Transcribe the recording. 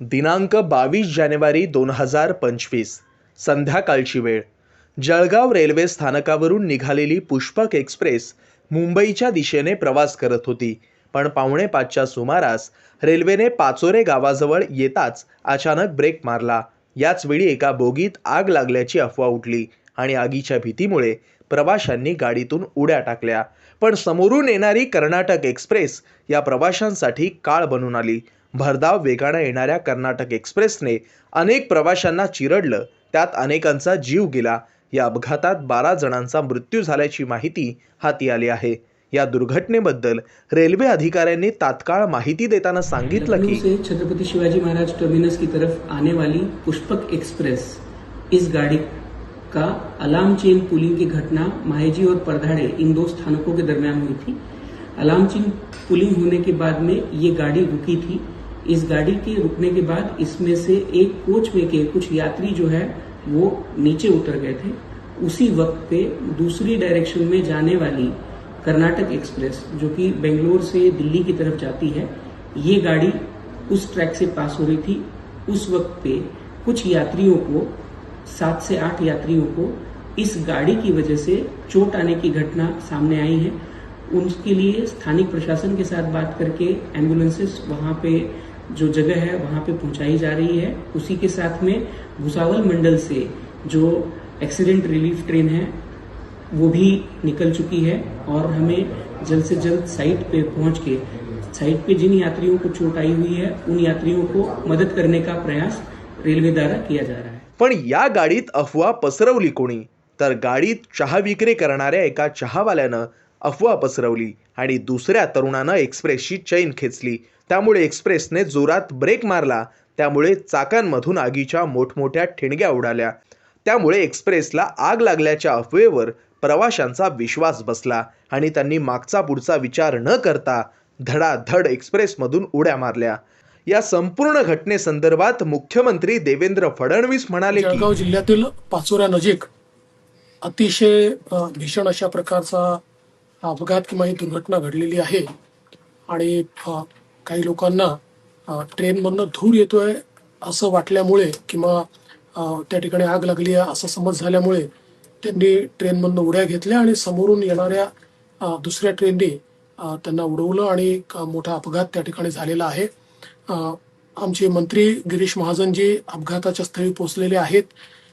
दिनांक बावीस जानेवारी दोन हजार पंचवीस संध्याकाळची वेळ. जळगाव रेल्वे स्थानकावरून निघालेली पुष्पक एक्सप्रेस मुंबईच्या दिशेने प्रवास करत होती पण पावणे पाचच्या सुमारास रेल्वेने पाचोरे गावाजवळ येताच अचानक ब्रेक मारला. याच वेळी एका बोगीत आग लागल्याची अफवा उठली आणि आगीच्या भीतीमुळे प्रवाशांनी गाडीतून उड्या टाकल्या. पण समोरून येणारी कर्नाटक एक्सप्रेस या प्रवाशांसाठी काळ बनून आली. भरधाव वेगानं येणाऱ्या कर्नाटक एक्सप्रेसने अनेक प्रवाशांना चिरडलं. त्यात अनेकांचा जीव गेला. या अपघातात बारा जणांचा मृत्यू झाल्याची माहिती हाती आली आहे. या दुर्घटनेबद्दल रेल्वे अधिकाऱ्यांनी तात्काळ माहिती देताना सांगितलं की छत्रपती छत्रपति शिवाजी महाराज टर्मिनस की तरफ आने वाली पुष्पक एक्सप्रेस. इस गाड़ी का अलार्म चेन पुलिंग की घटना माहेजी और परधाड़े इन दो स्थानकों के दरमियान हुई थी। अलार्म चेन पुलिंग होने के बाद में ये गाड़ी रुकी थी। इस गाड़ी के रुकने के बाद इसमें से एक कोच में के कुछ यात्री जो है, वो नीचे उतर गए थे। उसी वक्त पे दूसरी डायरेक्शन में जाने वाली कर्नाटक एक्सप्रेस, जो कि बेंगलोर से दिल्ली की तरफ़ जाती है, ये गाड़ी उस ट्रैक से पास हो रही थी। उस वक्त पे कुछ यात्रियों को, सात से आठ यात्रियों को इस गाड़ी की वजह से चोट आने की घटना सामने आई है। उनके लिए स्थानिक प्रशासन के साथ बात करके एम्बुलेंसेस वहां पे जो जगह है वहां पे पहुंचाई जा रही है। उसी के साथ में भुसावल मंडल से जो एक्सीडेंट रिलीफ ट्रेन है वो भी निकल चुकी है और हमें जल्द से जल्द साइट पे पहुंच के साइट पे जिन यात्रियों को चोट आई हुई है उन यात्रियों को मदद करने का प्रयास रेलवे द्वारा किया जा रहा है। पण या गाडीत अफवा पसरवली कोणी? तर गाडीत चहा विक्री करणाऱ्या एका चहावाल्यानं अफवा पसरवली आणि दुसऱ्या तरुणानं एक्सप्रेसची चैन खेचली. त्यामुळे एक्सप्रेसने जोरात ब्रेक मारला. त्यामुळे चाकांमधून आगीच्या मोठमोठ्या ठिणग्या उडाल्या. त्यामुळे एक्सप्रेसला आग लागल्याच्या अफवेवर प्रवाशांचा विश्वास बसला आणि त्यांनी मागचा पुढचा विचार न करता धडाधड एक्सप्रेसमधून उड्या मारल्या. या संपूर्ण घटनेसंदर्भात मुख्यमंत्री देवेंद्र फडणवीस म्हणाले की जळगाव जिल्ह्यातील पाचोऱ्या नजीक अतिशय भीषण अशा प्रकारचा हा अपघात किंवा ही दुर्घटना घडलेली आहे आणि काही लोकांना ट्रेनमधनं धूर येतोय असं वाटल्यामुळे किंवा त्या ठिकाणी आग लागली आहे असा समज झाल्यामुळे त्यांनी ट्रेनमधनं उड्या घेतल्या आणि समोरून येणाऱ्या दुसऱ्या ट्रेननी त्यांना उडवलं आणि मोठा अपघात त्या ठिकाणी झालेला आहे. आमचे मंत्री गिरीश महाजनजी अपघाताच्या स्थळी पोहोचलेले आहेत.